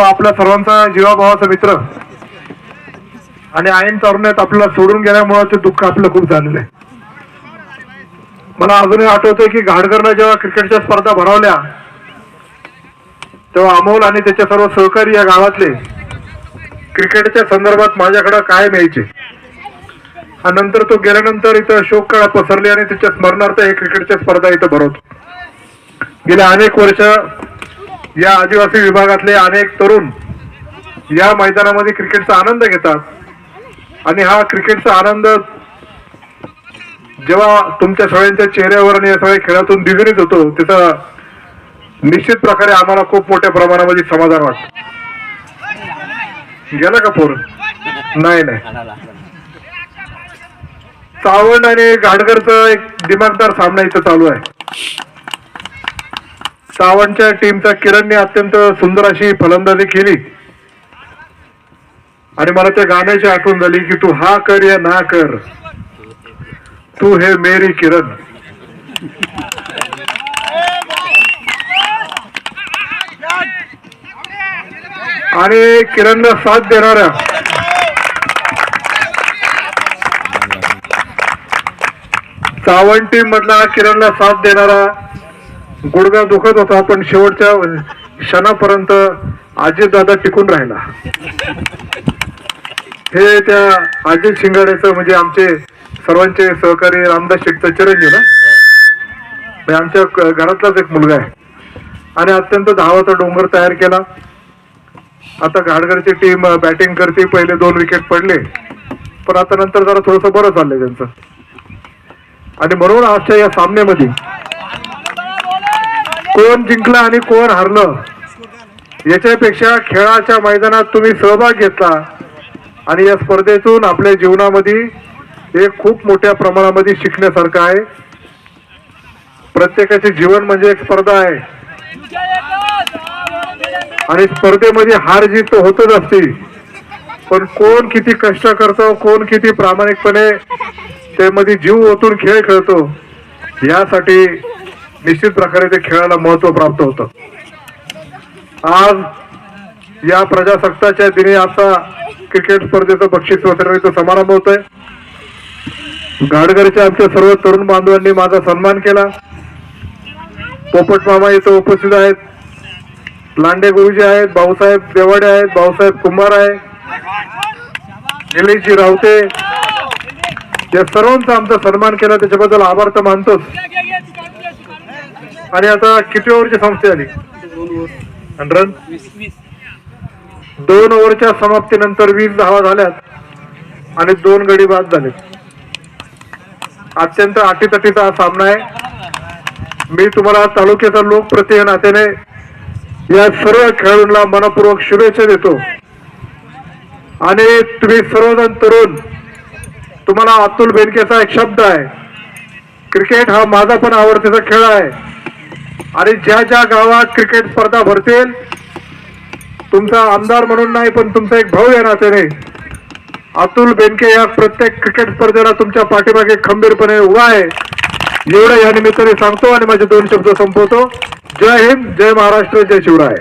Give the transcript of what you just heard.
आपल्या सर्वांचा जीवाभावाचा मित्र. आणि आईन तरुणात आपल्याला सोडून गेल्यामुळे ते दुःख आपलं खूप झालेलं आहे. मला अजूनही आठवतंय की घाडकरनं जेव्हा क्रिकेटच्या स्पर्धा भरवल्या तेव्हा अमोल आणि त्याचे सर्व सहकारी या गावातले क्रिकेटच्या संदर्भात माझ्याकडे काय मिळायचे आणि नंतर तो गेल्यानंतर इथं शोक पसरली आणि त्याच्या स्मरणार्थ हे क्रिकेटच्या स्पर्धा इथं भरवतो. गेल्या अनेक वर्ष या आदिवासी विभागातले अनेक तरुण या मैदानामध्ये क्रिकेटचा आनंद घेतात. आणि हा क्रिकेटचा आनंद जेव्हा तुमच्या सगळ्यांच्या चेहऱ्यावर आणि या सगळ्या खेळातून दिसून होतो त्याचा निश्चित प्रकारे आम्हाला खूप मोठ्या प्रमाणामध्ये समाधान वाटतं. गेला का पोर? नाही नाही. सावंत आणि घाटकरचं एक दिमागदार सामना इथं चालू आहे. सावंतच्या टीमचा किरणने अत्यंत सुंदर अशी फलंदाजी केली. आणि मला त्या गाण्याची आठवण झाली की तू हा कर या ना कर. तू हे मेरी किरण. आणि किरणला साथ देणाऱ्या सावंत टीम मधला किरणला साथ देणारा गुडघा दुखत होता पण शेवटच्या क्षणापर्यंत अजित दादा टिकून राहिला. हे त्या अजित शिंगाडेचं म्हणजे आमचे सर्वांचे सहकारी रामदास शेठचं चिरंजीव ना? आमच्या घरातलाच एक मुलगा आहे. आणि अत्यंत धावाचा डोंगर तयार केला. आता घाडगडची टीम बॅटिंग करते पहिले दोन विकेट पडले. पण आता नंतर जरा थोडंसं बरं चाललंय त्यांचं. आणि म्हणून आजच्या या सामन्यामध्ये कोण जिंकलं आणि कोण हरलं याच्यापेक्षा खेळाच्या मैदानात तुम्ही सहभाग घेतला. आणि या स्पर्धेतून आपल्या जीवनामध्ये एक खूप मोठ्या प्रमाणामध्ये शिकण्यासारखं आहे. प्रत्येकाचे जीवन म्हणजे एक स्पर्धा आहे. आणि स्पर्धेमध्ये हार जीत तर होतच असते. पण कोण किती कष्ट करतो कोण किती प्रामाणिकपणे त्यामध्ये जीव ओतून खेळ खेळतो यासाठी निश्चित प्रकारे ते खेळाला महत्त्व प्राप्त होतं. आज या प्रजासत्ताच्या दिनी आता क्रिकेट स्पर्धेचं बक्षीस वितरणाचा समारंभ होतोय. गाडगरच्या आमच्या सर्व तरुण बांधवांनी माझा सन्मान केला. पोपट मामा इथं उपस्थित आहेत. लांडे गुरुजी आहेत भाऊसाहेब देवाडे आहेत भाऊसाहेब कुंभार आहे. निलेशजी रावते. या सर्वांचा आमचा सन्मान केला. त्याच्याबद्दल आभार तर मानतोच. आणि आता किती ओव्हरची संस्था आली आणि रन दोन ओव्हरच्या समाप्तीनंतर वीस धावा झाल्यात आणि दोन गडी बाद झाले अत्यंत अटीतटीचा हा सामना आहे. मी तुम्हाला तालुक्याचा लोकप्रतिनिधी या नात्याने या सर्व खेळाडूंना मनपूर्वक शुभेच्छा देतो. आणि तुम्ही सर्वजण तरुण तुम्हाला अतुल बेनकेचा एक शब्द आहे. क्रिकेट हा माझा पण आवडतीचा खेळ आहे. आणि ज्या ज्या गावात क्रिकेट स्पर्धा भरतील तुमचा आमदार म्हणून नाही पण तुमचा एक भाऊ या नात्याने अतुल बेनके या प्रत्येक क्रिकेट स्पर्धेला तुमच्या पाठीमागे खंबीरपणे उभा आहे. एवढं या निमित्ताने सांगतो आणि माझे दोन शब्द संपवतो. जय हिंद जय महाराष्ट्र जय शिवराय.